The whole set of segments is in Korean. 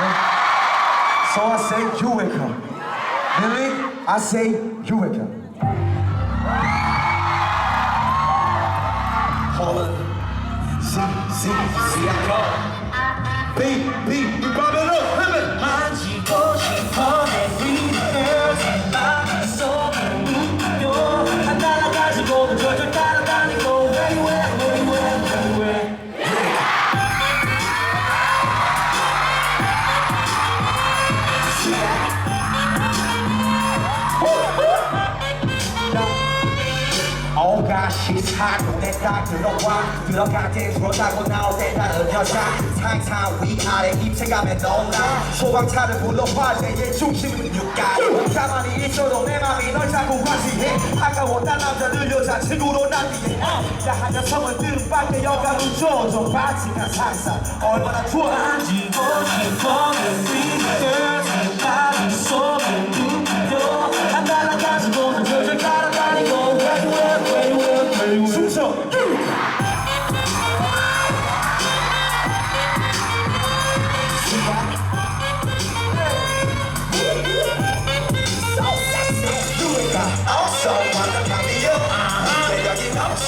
So I say Eureka. Really? I say Eureka. Holland. See, see, see, I go. You brother. 오가시 사고 내딱 들어와. 들어갈 때 들어가고 나올 때 다른 여자. 상상 위아래 입체감에 놀라. 소방차를 불러 화재의 중심은 육가리 가만히 있어도 내 맘이 널 자꾸 과시해. 아까웠던 남자들 여자친구로 남기해 야한 녀석은 뜻밖의 여가로 줘줘 바지가 상상 얼마나 좋아 만지고 싶어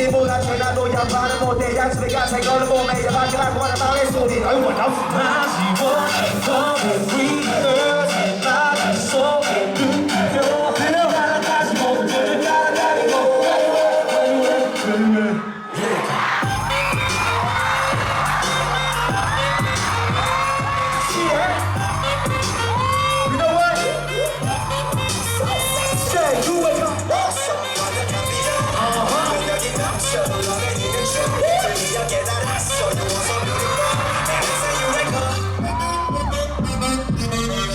보기보다 최나도 양반은 못해 양심의 가세 걸어 몸에 여박이라고 하는 마음의 소리 what else 마시고 싶